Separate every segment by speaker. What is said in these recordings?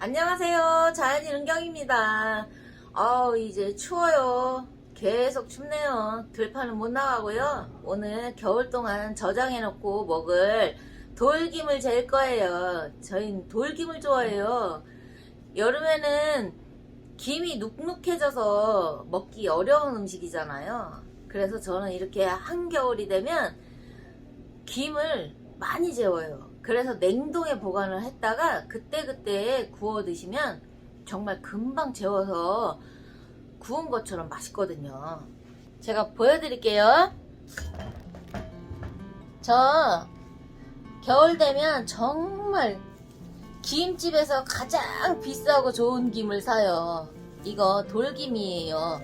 Speaker 1: 안녕하세요. 자연이 은경입니다. 아우, 이제 추워요. 계속 춥네요. 들판은 못 나가고요. 오늘 겨울 동안 저장해놓고 먹을 돌김을 재 거예요. 저희는 돌김을 좋아해요. 여름에는 김이 눅눅해져서 먹기 어려운 음식이잖아요. 그래서 저는 이렇게 한겨울이 되면 김을 많이 재워요. 그래서 냉동에 보관을 했다가 그때그때 구워 드시면 정말 금방 재워서 구운 것처럼 맛있거든요. 제가 보여드릴게요. 저 겨울 되면 정말 김집에서 가장 비싸고 좋은 김을 사요. 이거 돌김이에요.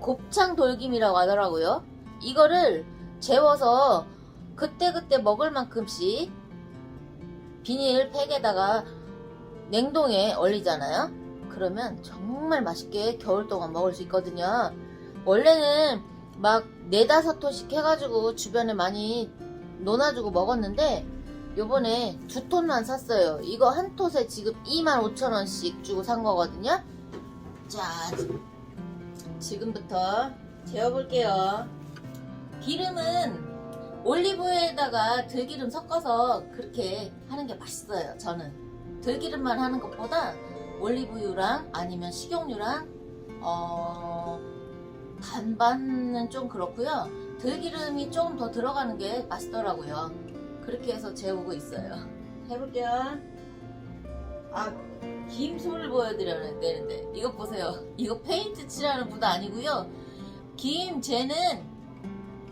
Speaker 1: 곱창 돌김이라고 하더라고요. 이거를 재워서 그때그때 먹을 만큼씩 비닐 팩에다가 냉동에 얼리잖아요. 그러면 정말 맛있게 겨울 동안 먹을 수 있거든요. 원래는 막 네다섯 톤씩 해가지고 주변에 많이 놓아주고 먹었는데 요번에 두 톤만 샀어요. 이거 한 톤에 지금 25,000원씩 주고 산 거거든요. 자, 지금부터 재워볼게요. 기름은 올리브유에다가 들기름 섞어서 그렇게 하는 게 맛있어요. 저는 들기름만 하는 것보다 올리브유랑 아니면 식용유랑 어 반반은 좀 그렇고요. 들기름이 조금 더 들어가는 게 맛있더라고요. 그렇게 해서 재우고 있어요. 해볼게요. 아 김솔을 보여드려야 되는데 이것 보세요. 이거 페인트 칠하는 붓 아니고요. 김 쟤는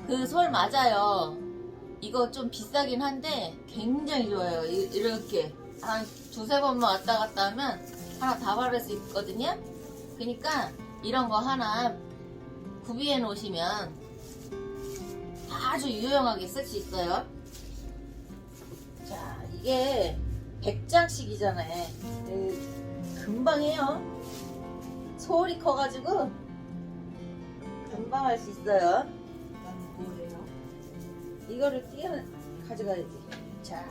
Speaker 1: 그 솔 맞아요. 이거 좀 비싸긴 한데 굉장히 좋아요. 이- 이렇게 한 두세 번만 왔다 갔다 하면 하나 다 바를 수 있거든요. 그러니까 이런 거 하나 구비해 놓으시면 아주 유용하게 쓸 수 있어요. 자, 이게 100장씩이잖아요. 금방 해요. 소울이 커가지고 금방 할 수 있어요. 이거를 띄어 가져가야지. 자,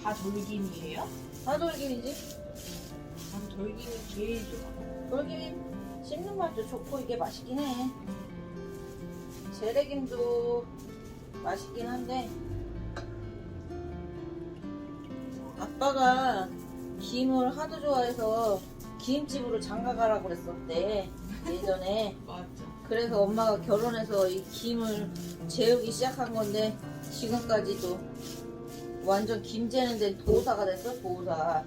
Speaker 2: 다 돌김이에요?
Speaker 1: 화돌김이지?
Speaker 2: 난 돌김이 제일 좋아.
Speaker 1: 돌김 씹는 맛도 좋고 이게 맛있긴 해. 재래김도 맛있긴 한데 아빠가 김을 하도 좋아해서 김집으로 장가가라고 그랬었대 예전에
Speaker 2: 맞아.
Speaker 1: 그래서 엄마가 결혼해서 이 김을 재우기 시작한 건데 지금까지도 완전 김 재는 데 도사가 됐어 도사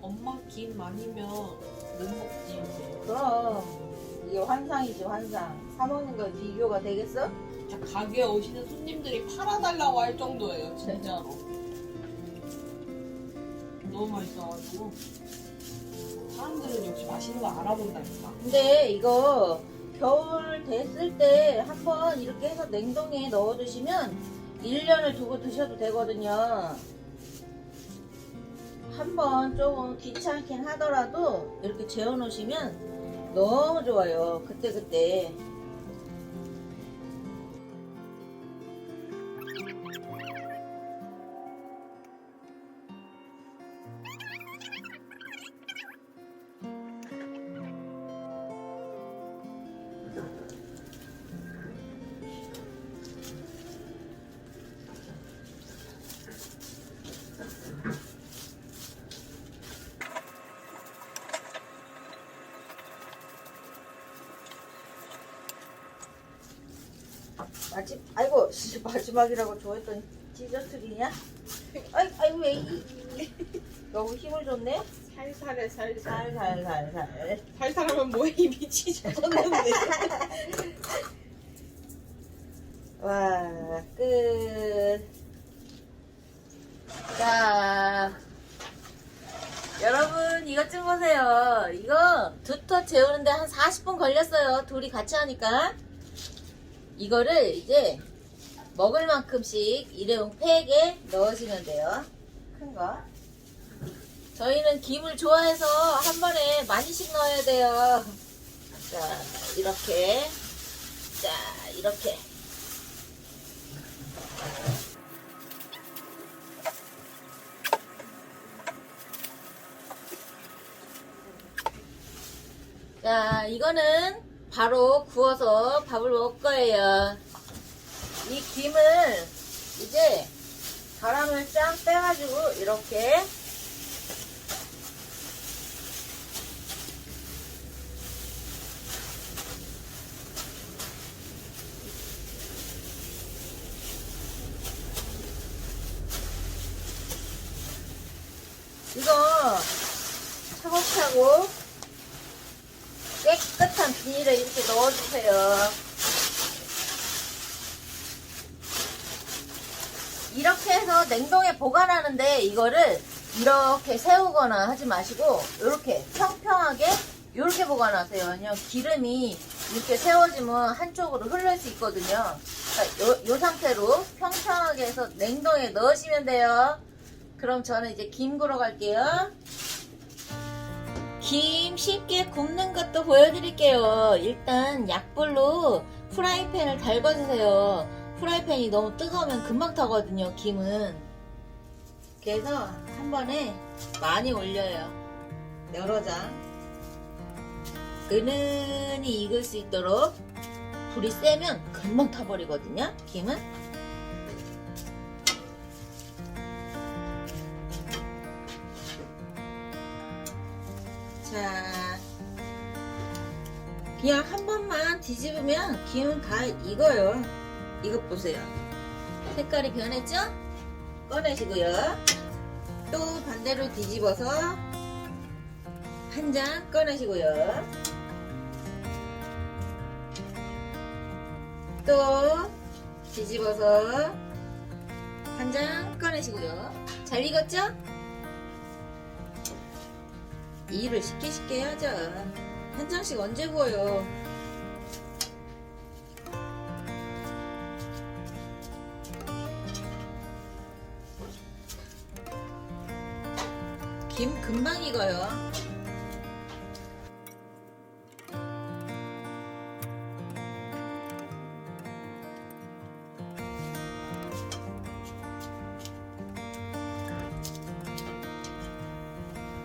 Speaker 2: 엄마 김 아니면 못 먹지.
Speaker 1: 그럼 이게 환상이지 환상 사 먹는 거 비교가 되겠어?
Speaker 2: 진짜 가게에 오시는 손님들이 팔아달라고 할 정도예요, 진짜로. 너무 맛있어가지고. 사람들은 역시 맛있는 거 알아본다니까.
Speaker 1: 근데 이거 겨울 됐을 때 한번 이렇게 해서 냉동에 넣어 두시면 1년을 두고 드셔도 되거든요. 한번 조금 귀찮긴 하더라도 이렇게 재워 놓으시면 너무 좋아요. 그때그때 마지 아이고 씨, 마지막이라고 좋아했던 디저트리냐? 아이 아이 왜 이, 너무 힘을 줬네?
Speaker 2: 살살해, 살살.
Speaker 1: 살살살살
Speaker 2: 살살하면 뭐해, 입이 찢어졌는데.
Speaker 1: 와, 끝. 자, 여러분, 이것 좀 보세요. 이거 두 터 재우는데 한 40분 걸렸어요. 둘이 같이 하니까. 이거를 이제 먹을 만큼씩 일회용 팩에 넣어주면 돼요. 큰 거. 저희는 김을 좋아해서 한 번에 많이씩 넣어야 돼요. 자, 이렇게. 자, 이렇게. 자, 이거는 바로 구워서 밥을 먹을 거예요. 이 김을 이제 바람을 쫙 빼가지고 이렇게 이거 차곡차곡 비닐에 이렇게 넣어주세요. 이렇게 해서 냉동에 보관하는데 이거를 이렇게 세우거나 하지 마시고 이렇게 평평하게 이렇게 보관하세요. 왜냐면 기름이 이렇게 세워지면 한쪽으로 흐를 수 있거든요. 그러니까 요, 요 상태로 평평하게 해서 냉동에 넣으시면 돼요. 그럼 저는 이제 김 구러 갈게요. 김 쉽게 굽는 것도 보여드릴게요. 일단 약불로 프라이팬을 달궈주세요. 프라이팬이 너무 뜨거우면 금방 타거든요, 김은. 그래서 한 번에 많이 올려요. 여러 장. 은은히 익을 수 있도록 불이 세면 금방 타버리거든요, 김은. 그냥 한 번만 뒤집으면 김은 다 익어요. 이것 보세요. 색깔이 변했죠? 꺼내시고요. 또 반대로 뒤집어서 한 장 꺼내시고요. 또 뒤집어서 한 장 꺼내시고요. 잘 익었죠? 일을 쉽게 쉽게 하자. 한 장씩 언제 구워요? 김 금방 익어요.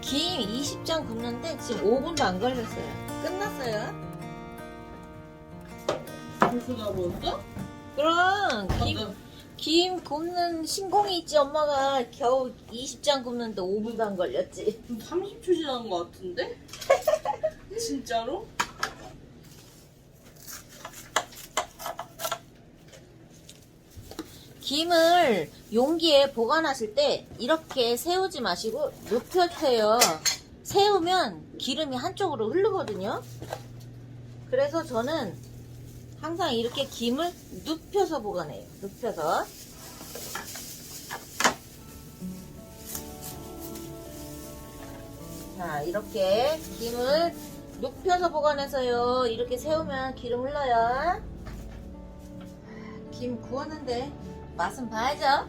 Speaker 1: 김 20장 굽는데 지금 5분도 안 걸렸어요. 끝났어요.
Speaker 2: 벌써 다 먹었어?
Speaker 1: 그럼 김, 김 굽는 신공이 있지 엄마가 겨우 20장 굽는데 5분도 안 걸렸지.
Speaker 2: 30초 지난 것 같은데? 진짜로?
Speaker 1: 김을 용기에 보관하실 때 이렇게 세우지 마시고 눕혀주세요. 세우면 기름이 한쪽으로 흐르거든요. 그래서 저는 항상 이렇게 김을 눕혀서 보관해요. 눕혀서. 자, 이렇게 김을 눕혀서 보관해서요. 이렇게 세우면 기름 흘러요. 김 구웠는데 맛은 봐야죠. 아,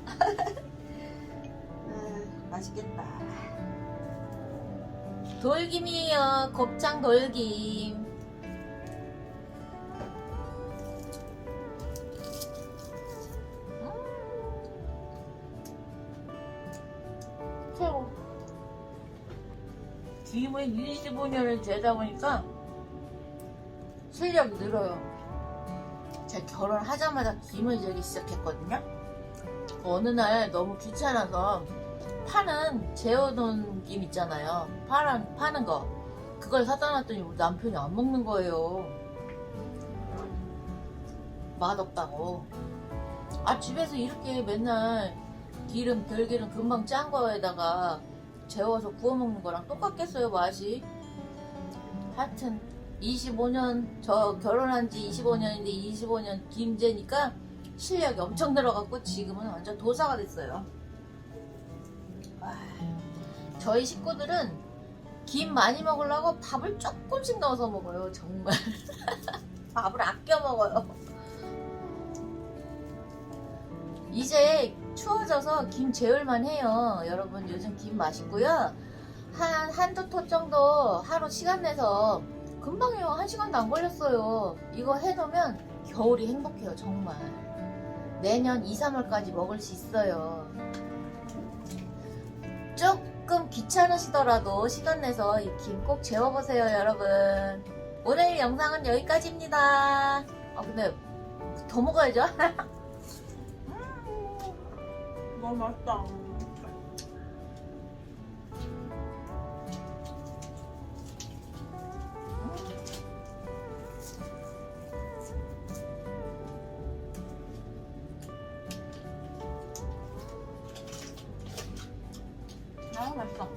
Speaker 1: 맛있겠다. 돌김이에요. 곱창 돌김. 음. 최고. 김을 25년을 되다 보니까 실력이 늘어요. 제가 결혼하자마자 김을 재기 시작했거든요. 어느 날 너무 귀찮아서 파는 재워놓은 김 있잖아요. 파는, 파는 거. 그걸 사다 놨더니 우리 남편이 안 먹는 거예요. 맛없다고. 아, 집에서 이렇게 맨날 기름, 들기름 금방 짠 거에다가 재워서 구워 먹는 거랑 똑같겠어요, 맛이. 하여튼, 25년, 저 결혼한 지 25년인데 25년 김제니까 실력이 엄청 늘어갖고 지금은 완전 도사가 됐어요. 아, 저희 식구들은 김 많이 먹으려고 밥을 조금씩 넣어서 먹어요, 정말. 밥을 아껴 먹어요. 이제 추워져서 김 재울만 해요. 여러분 요즘 김 맛있고요. 한, 한두 톱 정도 하루 시간 내서 금방요. 한 시간도 안 걸렸어요. 이거 해놓으면 겨울이 행복해요, 정말. 내년 2, 3월까지 먹을 수 있어요. 조금 귀찮으시더라도 시간 내서 이 김 꼭 재워보세요, 여러분. 오늘 영상은 여기까지입니다. 아 근데 더 먹어야죠.
Speaker 2: 너무 맛있다.
Speaker 1: 어, 맛있어.